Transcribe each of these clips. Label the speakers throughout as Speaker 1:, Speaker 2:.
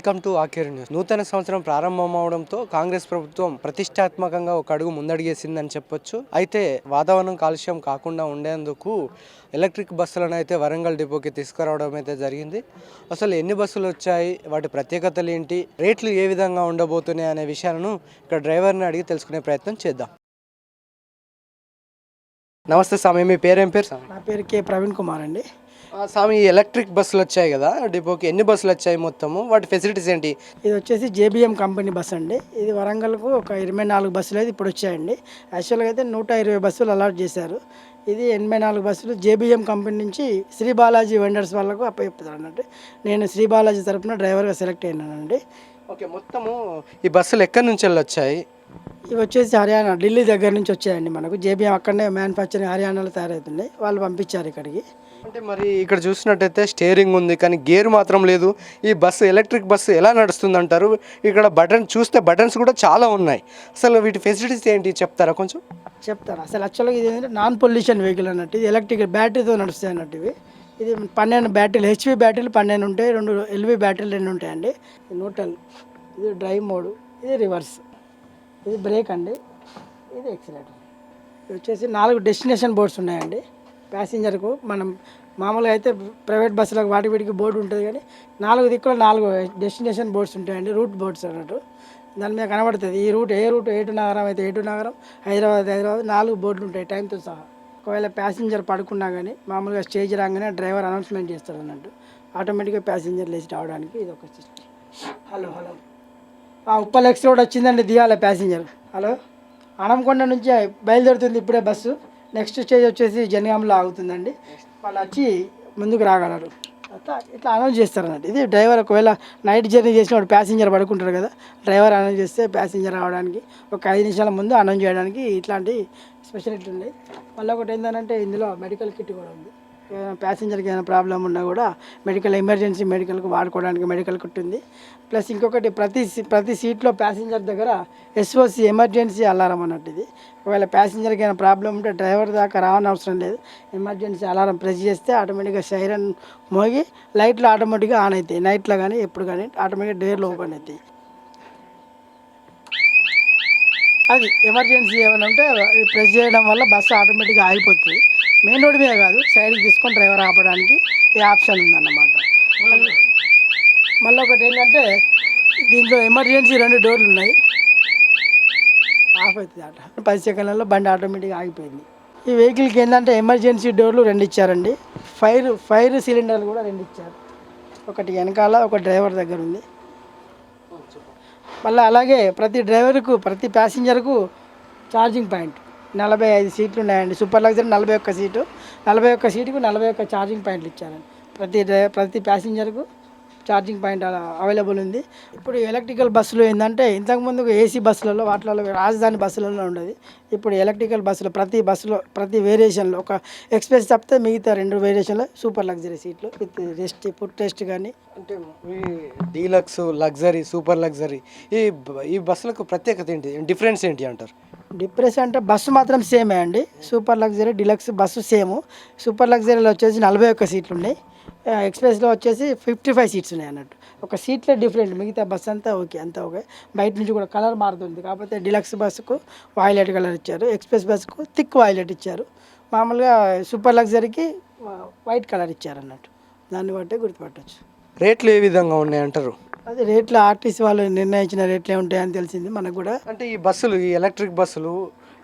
Speaker 1: Welcome to ఆకేర్ news. నూతన సంవత్సరం ప్రారంభం అవడంతో కాంగ్రెస్ ప్రభుత్వం ప్రతిష్టాత్మకంగా ఒక అడుగు ముందడిగేసిందని చెప్పొచ్చు. అయితే వాతావరణం కాలుష్యం కాకుండా ఉండేందుకు ఎలక్ట్రిక్ బస్సులను అయితే వరంగల్ డిపోకి తీసుకురావడం అయితే జరిగింది. అసలు ఎన్ని బస్సులు వచ్చాయి? వాటి ప్రత్యేకతలు ఏంటి? రేట్లు ఏ విధంగా ఉండబోతున్నాయి అనే విషయాలను ఇక్కడ డ్రైవర్ని అడిగి తెలుసుకునే ప్రయత్నం చేద్దాం. నమస్తే స్వామి మీ పేరేం పేరు
Speaker 2: నా పేరు కే. ప్రవీణ్ కుమార్ అండి.
Speaker 1: స్వామి ఎలక్ట్రిక్ బస్సులు వచ్చాయి కదా డిపోకి. ఎన్ని బస్సులు వచ్చాయి మొత్తము? వాటి ఫెసిలిటీస్ ఏంటి?
Speaker 2: ఇది వచ్చేసి జేబిఎం కంపెనీ బస్ అండి. ఇది వరంగల్కు ఒక ఇరవై నాలుగు బస్సులు అయితే ఇప్పుడు వచ్చాయండి. యాక్చువల్గా అయితే నూట ఇరవై బస్సులు అలాట్ చేశారు. ఇది ఎనభై నాలుగు బస్సులు జేబిఎం కంపెనీ నుంచి శ్రీ బాలాజీ వెండర్స్ వాళ్ళకు అప్పచెప్తారు అన్నట్టు నేను శ్రీ బాలాజీ తరపున డ్రైవర్గా సెలెక్ట్ అయినానండి.
Speaker 1: ఓకే మొత్తము ఈ బస్సులు ఎక్కడి నుంచి వెళ్ళి వచ్చాయి?
Speaker 2: ఇవి వచ్చేసి హర్యానా ఢిల్లీ దగ్గర నుంచి వచ్చాయండి మనకు. జేబిఎం అక్కడనే మ్యానుఫ్యాక్చరింగ్ హర్యానాలో తయారవుతుంది. వాళ్ళు పంపించారు ఇక్కడికి.
Speaker 1: అంటే మరి ఇక్కడ చూసినట్టయితే స్టేరింగ్ ఉంది కానీ గేర్ మాత్రం లేదు. ఈ బస్సు ఎలక్ట్రిక్ బస్సు ఎలా నడుస్తుంది అంటారు ఇక్కడ బటన్ చూస్తే బటన్స్ కూడా చాలా ఉన్నాయి. అసలు వీటి ఫెసిలిటీస్ ఏంటి? చెప్తారా కొంచెం?
Speaker 2: చెప్తాను అసలు యాక్చువల్గా ఇది ఏంటంటే నాన్ పొల్యూషన్ వెహికల్ అన్నట్టు ఇది ఎలక్ట్రిక్ బ్యాటరీతో నడుస్తాయి అన్నట్టు ఇవి. ఇది పన్నెండు బ్యాటరీలు హెచ్పి బ్యాటరీలు పన్నెండు ఉంటాయి రెండు ఎల్వి బ్యాటరీలు రెండు ఉంటాయండి. ఇది న్యూట్రల్ ఇది డ్రైవ్ మోడ్ ఇది రివర్స్ ఇది బ్రేక్ అండి ఇది ఎక్సిలేటర్ ఇది వచ్చేసి నాలుగు డెస్టినేషన్ బోర్డ్స్ ఉన్నాయండి. ప్యాసింజర్కు మనం మామూలుగా అయితే ప్రైవేట్ బస్సులకు వాటి వీటికి బోర్డు ఉంటుంది కానీ నాలుగు దిక్కులు నాలుగు డెస్టినేషన్ బోర్డ్స్ ఉంటాయండి రూట్ బోర్డ్స్ అన్నట్టు. దాని మీద కనబడుతుంది. ఈ రూట్ ఏ రూట్ ఏటు నగరం అయితే ఏటు నగరం హైదరాబాద్ హైదరాబాద్ నాలుగు బోర్డులు ఉంటాయి టైంతో సహా. ఒకవేళ ప్యాసింజర్ పడుకున్నా కానీ మామూలుగా స్టేజ్ రాగానే డ్రైవర్ అనౌన్స్మెంట్ చేస్తాడు అన్నట్టు. ఆటోమేటిక్గా ప్యాసింజర్ లేచి రావడానికి ఇది ఒక సిస్టమ్. Hello hello. ఆ ఉప్పల్ ఎక్స్ రోడ్ వచ్చిందండి దిగాలి ప్యాసింజర్. హలో. అనంకొండ నుంచి బయలుదేరుతుంది ఇప్పుడే బస్సు. నెక్స్ట్ స్టేజ్ వచ్చేసి జనగాంలో ఆగుతుందండి. వాళ్ళు వచ్చి ముందుకు రాగలరు. అట్లా ఇట్లా అనౌన్స్ చేస్తారన్నట్టు ఇది డ్రైవర్ ఒకవేళ నైట్ జర్నీ చేసినప్పుడు ప్యాసింజర్ పడుకుంటారు కదా డ్రైవర్ అనౌన్స్ చేస్తే ప్యాసింజర్ రావడానికి ఒక ఐదు నిమిషాల ముందు అనౌన్స్ చేయడానికి ఇట్లాంటి స్పెషాలిటీ ఉంది మళ్ళీ ఒకటి ఏంటంటే ఇందులో మెడికల్ కిట్ కూడా ఉంది. ప్యాసింజర్కి ఏదైనా ప్రాబ్లం ఉన్నా కూడా మెడికల్ ఎమర్జెన్సీ మెడికల్కి వాడుకోవడానికి మెడికల్ కిట్ ప్లస్ ఇంకొకటి ప్రతి సీ- ప్రతి సీట్లో ప్యాసింజర్ దగ్గర ఎస్ఓసి ఎమర్జెన్సీ అలారం అన్నట్టు ఇది. ఒకవేళ ప్యాసింజర్కి ఏమైనా ప్రాబ్లం ఉంటే డ్రైవర్ దాకా రావని అవసరం లేదు. ఎమర్జెన్సీ అలారం ప్రెస్ చేస్తే ఆటోమేటిక్గా సైరన్ మోగి లైట్లు ఆటోమేటిక్గా ఆన్ అవుతాయి నైట్లో కానీ ఎప్పుడు కానీ ఆటోమేటిక్గా డేర్లు ఓపెన్ అవుతాయి అది ఎమర్జెన్సీ ఏమైనా ఉంటే ప్రెస్ చేయడం వల్ల బస్సు ఆటోమేటిక్గా ఆగిపోతుంది. మెయిన్ రోడ్ మీద కాదు సైడ్కి తీసుకొని డ్రైవర్ ఆపడానికి ఈ ఆప్షన్ ఉందన్నమాట. మళ్ళీ ఒకటి ఏంటంటే దీంట్లో ఎమర్జెన్సీ రెండు డోర్లు ఉన్నాయి. ఆఫ్ అవుతుంది అట పది సెకండ్లలో బండి ఆటోమేటిక్గా ఆగిపోయింది. ఈ వెహికల్కి ఏంటంటే ఎమర్జెన్సీ డోర్లు రెండు ఇచ్చారండి. ఫైర్ ఫైర్ సిలిండర్లు కూడా రెండు ఇచ్చారు. ఒకటి వెనకాల ఒక డ్రైవర్ దగ్గర ఉంది. మళ్ళీ అలాగే ప్రతి డ్రైవర్కు ప్రతి ప్యాసింజర్కు ఛార్జింగ్ పాయింట్ నలభై ఐదు సీట్లు ఉన్నాయండి. సూపర్ లగ్జరీ నలభై ఒక్క సీటు. నలభై ఒక్క సీటుకు నలభై ఒక్క ఛార్జింగ్ పాయింట్లు ఇచ్చారండి. ప్రతి డ్రై ప్రతి ప్యాసింజర్కు ఛార్జింగ్ పాయింట్ అవైలబుల్ ఉంది. ఇప్పుడు ఎలక్ట్రికల్ బస్సులు ఏంటంటే ఇంతకుముందు ఏసీ బస్సులలో వాటిలలో రాజధాని బస్సులలో ఉండేది. ఇప్పుడు ఎలక్ట్రికల్ బస్సులు ప్రతి బస్సులో ప్రతి వేరియేషన్లో ఒక ఎక్స్ప్రెస్ తప్పితే మిగతా రెండు వేరియేషన్లో సూపర్ లగ్జరీ సీట్లు విత్ రెస్ట్ ఫుడ్ టెస్ట్ కానీ
Speaker 1: అంటే ఈ డీలక్స్ లగ్జరీ సూపర్ లగ్జరీ ఈ ఈ బస్సులకు ప్రత్యేకత ఏంటి? డిఫరెన్స్ ఏంటి అంటారు?
Speaker 2: డిప్రెస్ అంటే బస్సు మాత్రం సేమే అండి. Super luxury deluxe bus same. Super లగ్జరీలో వచ్చేసి నలభై ఒక్క సీట్లు ఉన్నాయి. ఎక్స్ప్రెస్లో వచ్చేసి ఫిఫ్టీ ఫైవ్ సీట్స్ ఉన్నాయి అన్నట్టు. ఒక సీట్లే డిఫరెంట్ మిగతా బస్ అంతా ఓకే అంతా ఓకే. బయట నుంచి కూడా కలర్ మారుతుంది. కాకపోతే డిలక్స్ బస్సుకు వాయిలెట్ కలర్ ఇచ్చారు ఎక్స్ప్రెస్ బస్సుకు థిక్ వాయిలెట్ ఇచ్చారు. మామూలుగా సూపర్ లగ్జరీకి వైట్ కలర్ ఇచ్చారు అన్నట్టు. దాన్ని బట్టి గుర్తుపట్టవచ్చు
Speaker 1: రేట్లు ఏ విధంగా ఉన్నాయి అంటారు?
Speaker 2: అదే రేట్లు ఆర్టీసీ వాళ్ళు నిర్ణయించిన రేట్లే ఉంటాయని తెలిసింది మనకు కూడా.
Speaker 1: అంటే ఈ బస్సులు ఈ ఎలక్ట్రిక్ బస్సులు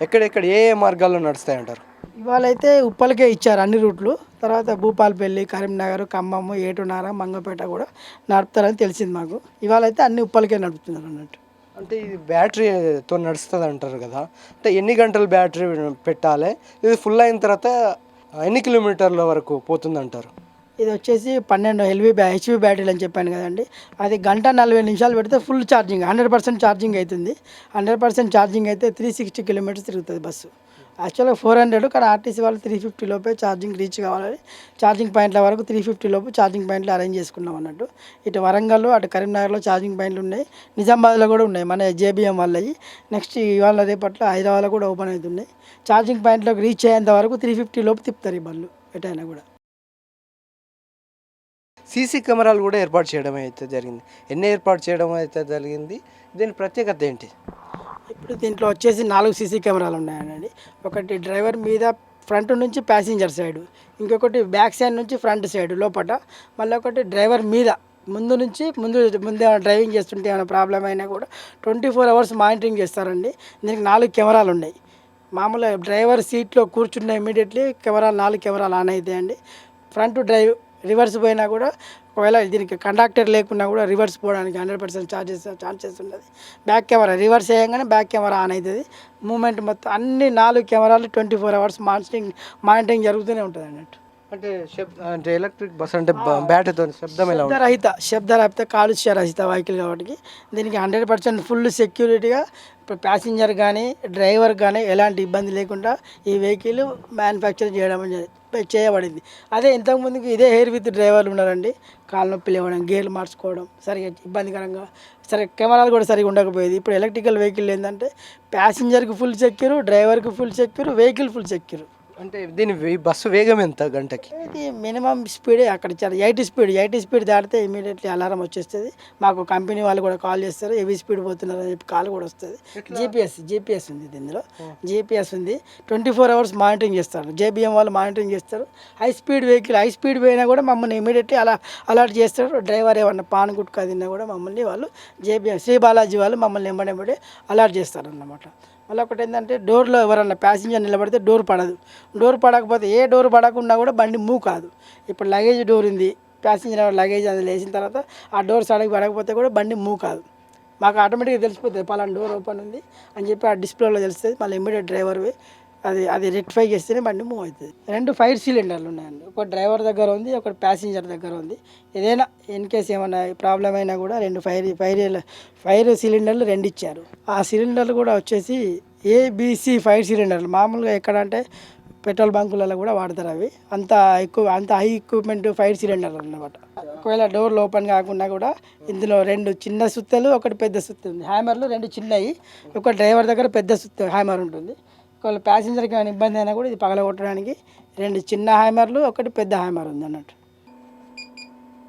Speaker 1: ఎక్కడెక్కడ ఏ ఏ మార్గాల్లో నడుస్తాయి అంటారు
Speaker 2: ఇవాళ అయితే ఉప్పలకే ఇచ్చారు అన్ని రూట్లు. తర్వాత భూపాలపల్లి కరీంనగర్ ఖమ్మం ఏటునార మంగపేట కూడా నడుపుతారని తెలిసింది మాకు. ఇవాళ అయితే అన్ని ఉప్పలకే నడుపుతున్నారు అన్నట్టు.
Speaker 1: అంటే ఇది బ్యాటరీతో నడుస్తుంది అంటారు కదా. అంటే ఎన్ని గంటలు బ్యాటరీ పెట్టాలి? ఇది ఫుల్ అయిన తర్వాత ఎన్ని కిలోమీటర్ల వరకు పోతుంది అంటారు?
Speaker 2: ఇది వచ్చేసి పన్నెండు ఎల్వి బ్యా హెచ్వి బ్యాటరీలు అని చెప్పాను కదండి. అది గంట నలభై నిమిషాలు పెడితే full charging hundred percent charging అవుతుంది. హండ్రెడ్ పర్సెంట్ ఛార్జింగ్ అయితే త్రీ సిక్స్టీ కిలోమీటర్స్ తిరుగుతుంది బస్సు. యాక్చువల్గా ఫోర్ హండ్రెడ్ కానీ ఆర్టీసీ వాళ్ళు త్రీ ఫిఫ్టీ లోపే ఛార్జింగ్ రీచ్ కావాలని ఛార్జింగ్ పాయింట్ల వరకు త్రీ ఫిఫ్టీ లోపు ఛార్జింగ్ పాయింట్లు అరేంజ్ చేసుకున్నాం అన్నట్టు. ఇటు వరంగల్లో అటు కరీంనగర్లో ఛార్జింగ్ పాయింట్లు ఉన్నాయి. నిజామాబాద్లో కూడా ఉన్నాయి మన జేబీఎం వాళ్ళవి. నెక్స్ట్ ఇవాళ రేపట్లో హైదరాబాద్లో కూడా ఓపెన్ అవుతున్నాయి. ఛార్జింగ్ పాయింట్లోకి రీచ్ అయ్యేంత వరకు త్రీ ఫిఫ్టీ లోపు తిప్పుతారు ఈ బళ్ళు ఎటైనా కూడా.
Speaker 1: సీసీ కెమెరాలు కూడా ఏర్పాటు చేయడం అయితే జరిగింది. ఎన్ని ఏర్పాటు చేయడం అయితే జరిగింది? దీని ప్రత్యేకత ఏంటి?
Speaker 2: ఇప్పుడు దీంట్లో వచ్చేసి నాలుగు సీసీ కెమెరాలు ఉన్నాయండి. ఒకటి డ్రైవర్ మీద ఫ్రంట్ నుంచి ప్యాసింజర్ సైడ్ ఇంకొకటి బ్యాక్ సైడ్ నుంచి ఫ్రంట్ సైడ్ లోపల మళ్ళీ ఒకటి డ్రైవర్ మీద ముందు నుంచి ముందు ముందు డ్రైవింగ్ చేస్తుంటే ఏమైనా ప్రాబ్లం అయినా కూడా ట్వంటీ ఫోర్ అవర్స్ మానిటరింగ్ చేస్తారండి. దీనికి నాలుగు కెమెరాలు ఉన్నాయి. మామూలుగా డ్రైవర్ సీట్లో కూర్చున్న ఇమీడియట్లీ కెమెరాలు నాలుగు కెమెరాలు ఆన్ అవుతాయండి ఫ్రంట్ డ్రైవ్ రివర్స్ పోయినా కూడా ఒకవేళ దీనికి కండక్టర్ లేకున్నా కూడా రివర్స్ పోవడానికి హండ్రెడ్ పర్సెంట్ ఛార్జెస్ ఛాన్సెస్ ఉన్నది. బ్యాక్ కెమెరా రివర్స్ చేయగానే బ్యాక్ కెమెరా ఆన్ అవుతుంది. మూమెంట్ మొత్తం అన్ని నాలుగు కెమెరాలు twenty four hours monitoring monitoring జరుగుతూనే ఉంటుంది అన్నట్టు.
Speaker 1: అంటే అంటే ఎలక్ట్రిక్ బస్ అంటే బ్యాటరీతో శబ్దం ఎలా ఉంటుంది?
Speaker 2: శబ్దరహిత కాలుష్య రహిత వెహికల్ కాబట్టి దీనికి హండ్రెడ్ పర్సెంట్ ఫుల్ సెక్యూరిటీగా ఇప్పుడు ప్యాసింజర్ కానీ డ్రైవర్ కానీ ఎలాంటి ఇబ్బంది లేకుండా ఈ వెహికల్ మ్యానుఫ్యాక్చర్ చేయడం చేయబడింది. అదే ఇంతకుముందుకు ఇదే హెయిర్ విత్ డ్రైవర్లు ఉన్నారండి. కాళ్ళ నొప్పి లేవడం గేర్లు మార్చుకోవడం సరిగా ఇబ్బందికరంగా సరే కెమెరాలు కూడా సరిగా ఉండకపోయేది. ఇప్పుడు ఎలక్ట్రికల్ వెహికల్ ఏంటంటే ప్యాసింజర్కి ఫుల్ సెక్యూర్ డ్రైవర్కి full secure vehicle full secure
Speaker 1: అంటే దీని వే- బస్సు వేగం ఎంత గంటకి?
Speaker 2: ఇది మినిమం స్పీడే అక్కడ చాలా ఎయిటీ స్పీడ్ ఎయిటీ స్పీడ్ దాటితే ఇమీడియట్లీ అలారం వచ్చేస్తుంది. మాకు కంపెనీ వాళ్ళు కూడా కాల్ చేస్తారు హెవీ స్పీడ్ పోతున్నారు? అని చెప్పి కాల్ కూడా వస్తుంది. జీపీఎస్ జీపీఎస్ ఉంది ఇందులో. జీపీఎస్ ఉంది. ట్వంటీ ఫోర్ అవర్స్ మానిటరింగ్ చేస్తారు జేబిఎం వాళ్ళు మానిటరింగ్ చేస్తారు. High speed vehicle high speed పోయినా కూడా మమ్మల్ని ఇమీడియట్లీ అలా అలర్ట్ చేస్తారు. డ్రైవర్ ఏమన్నా పాన్ గుట్కా తిన్నా కూడా మమ్మల్ని వాళ్ళు జేబిఎం శ్రీ బాలాజీ వాళ్ళు మమ్మల్ని ఎంబడెంబడి అలర్ట్ చేస్తారు అన్నమాట మళ్ళీ ఒకటి ఏంటంటే డోర్లో ఎవరన్నా ప్యాసింజర్ నిలబడితే డోర్ పడదు. డోర్ పడకపోతే ఏ డోర్ పడకుండా కూడా బండి మూవ్ కాదు. ఇప్పుడు లగేజ్ డోర్ ఉంది. ప్యాసింజర్ లగేజ్ అది వేసిన తర్వాత ఆ డోర్ సడకి పడకపోతే కూడా బండి మూవ్ కాదు. మాకు ఆటోమేటిక్గా తెలిసిపోతుంది. పలానా డోర్ ఓపెన్ ఉంది అని చెప్పి ఆ డిస్ప్లేలో తెలుస్తుంది. మళ్ళీ ఇమ్మీడియట్ డ్రైవర్వి అది అది రెక్టిఫై చేస్తేనే బండి మూవ్ అవుతుంది. రెండు ఫైర్ సిలిండర్లు ఉన్నాయండి. ఒక డ్రైవర్ దగ్గర ఉంది ఒక ప్యాసింజర్ దగ్గర ఉంది. ఏదైనా ఇన్ కేస్ ఏమైనా ప్రాబ్లం అయినా కూడా రెండు ఫైర్ ఫైర్ ఫైర్ సిలిండర్లు రెండు ఇచ్చారు. ఆ సిలిండర్లు కూడా వచ్చేసి ఏబిసి ఫైర్ సిలిండర్లు మామూలుగా ఎక్కడ అంటే పెట్రోల్ బంకులలో కూడా వాడతారు అవి. అంత ఎక్కువ అంత హై ఎక్విప్మెంట్ ఫైర్ సిలిండర్లు అన్నమాట. ఒకవేళ డోర్లు ఓపెన్ కాకుండా కూడా ఇందులో రెండు చిన్న సుత్తలు ఒకటి పెద్ద సుత్త ఉంది. హ్యామర్లు రెండు చిన్నవి ఒక డ్రైవర్ దగ్గర పెద్ద సుత్తి హ్యామర్ ఉంటుంది. ఒకవేళ ప్యాసింజర్కి ఏమైనా ఇబ్బంది అయినా కూడా ఇది పగలగొట్టడానికి రెండు చిన్న హ్యామర్లు ఒకటి పెద్ద హ్యామర్ ఉంది అన్నట్టు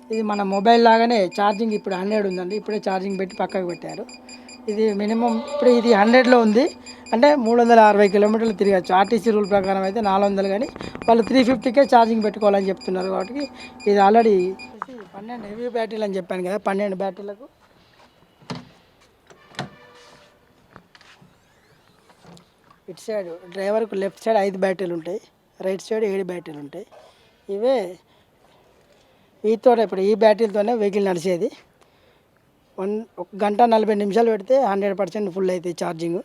Speaker 2: ఇది మన మొబైల్ లాగానే ఛార్జింగ్ ఇప్పుడు హండ్రెడ్ ఉందండి. ఇప్పుడే ఛార్జింగ్ పెట్టి పక్కకు పెట్టారు. ఇది మినిమం ఇప్పుడు ఇది హండ్రెడ్లో ఉంది. అంటే మూడు వందల అరవై కిలోమీటర్లు తిరగచ్చు. ఆర్టీసీ రూల్ ప్రకారం అయితే నాలుగు వందలు కానీ వాళ్ళు త్రీ ఫిఫ్టీకే ఛార్జింగ్ పెట్టుకోవాలని చెప్తున్నారు కాబట్టి ఇది ఆల్రెడీ పన్నెండు హెవీ బ్యాటరీలు అని చెప్పాను కదా పన్నెండు బ్యాటరీలకు ఇటు సైడ్ డ్రైవర్కు లెఫ్ట్ సైడ్ ఐదు బ్యాటరీలు ఉంటాయి రైట్ సైడ్ ఏడు బ్యాటరీలు ఉంటాయి. ఇవే వీటితో ఇప్పుడు ఈ బ్యాటరీలతోనే వెహికల్ నడిచేది. వన్ ఒక గంట నలభై నిమిషాలు పెడితే హండ్రెడ్ పర్సెంట్ ఫుల్ అవుతుంది ఛార్జింగ్.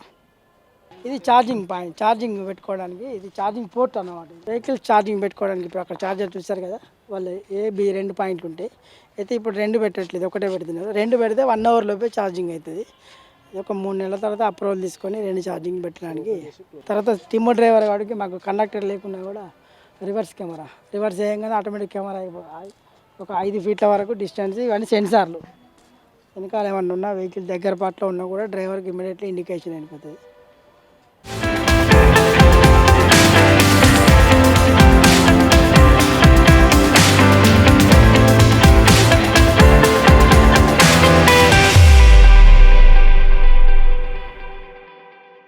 Speaker 2: ఇది ఛార్జింగ్ పాయింట్ ఛార్జింగ్ పెట్టుకోవడానికి ఇది ఛార్జింగ్ పోర్ట్ అన్నమాట వెహికల్ ఛార్జింగ్ పెట్టుకోవడానికి ఇప్పుడు అక్కడ ఛార్జర్ చూస్తారు కదా వాళ్ళు ఏ బి రెండు పాయింట్లు ఉంటాయి. అయితే ఇప్పుడు రెండు పెట్టట్లేదు ఒకటే పెడుతున్నారు. రెండు పెడితే వన్ అవర్ లోపే ఛార్జింగ్ అవుతుంది. ఒక మూడు నెలల తర్వాత అప్రూవల్ తీసుకొని రెండు ఛార్జింగ్ పెట్టడానికి. తర్వాత టిమ్మో డ్రైవర్ వాడికి మాకు కండక్టర్ లేకుండా కూడా రివర్స్ కెమెరా. రివర్స్ చేయగానే ఆటోమేటిక్ కెమెరా అయిపోయి ఒక ఐదు ఫీట్ల వరకు డిస్టెన్స్ ఇవన్నీ సెన్సార్లు. వెనకాల ఏమన్నా ఉన్నా వెహికల్ దగ్గర పాటలో ఉన్నా కూడా డ్రైవర్కి ఇమీడియట్లీ ఇండికేషన్ అయిపోతుంది.